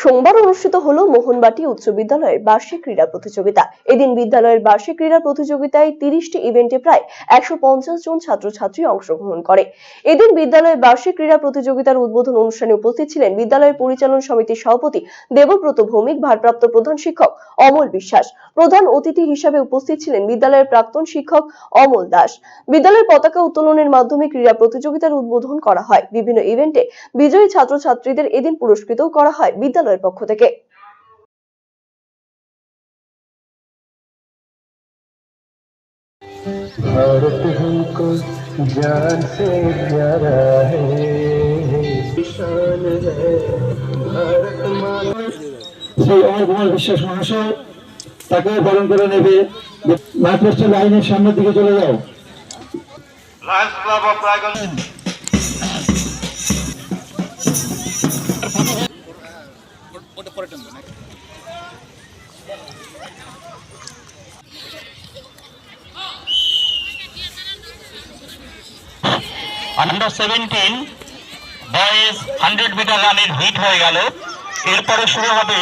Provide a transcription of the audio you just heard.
সোমবার অনুষ্ঠিত হলো মোহনবাটি উচ্চ বিদ্যালয়ের বার্ষিক ক্রীড়া প্রতিযোগিতা। এদিন বিদ্যালয়ের বার্ষিক ক্রীড়া প্রতিযোগিতায় তিরিশটি ইভেন্টে প্রায় একশো পঞ্চাশ জন ছাত্রছাত্রী অংশগ্রহণ করে। এদিন বিদ্যালয়ের বার্ষিক ক্রীড়া প্রতিযোগিতার উদ্বোধন অনুষ্ঠানে উপস্থিত ছিলেন বিদ্যালয়ের পরিচালন সমিতির সভাপতি দেবব্রত ভৌমিক, ভারপ্রাপ্ত প্রধান শিক্ষক অমল বিশ্বাস, প্রধান অতিথি হিসাবে উপস্থিত ছিলেন বিদ্যালয়ের প্রাক্তন শিক্ষক অমল দাস। বিদ্যালয়ের পতাকা উত্তোলনের মাধ্যমে ক্রীড়া প্রতিযোগিতার উদ্বোধন করা হয়। বিভিন্ন ইভেন্টে বিজয়ী ছাত্রছাত্রীদের এদিন পুরস্কৃতও করা হয়। বিদ্যালয়ের পক্ষ থেকে भारत हमको जान से प्यारा है शान है भारत माता সেই অমর কুমার বিশ্বাস মহাশয় তাকে বরণ করে নেবে মাইক্রোস্ট লাইনের সামনের দিকে চলে যাও Lions টানবে নাকি? Under seventeen boys hundred metre রানের হিট হয়ে গেল। এরপরে শুরু হবে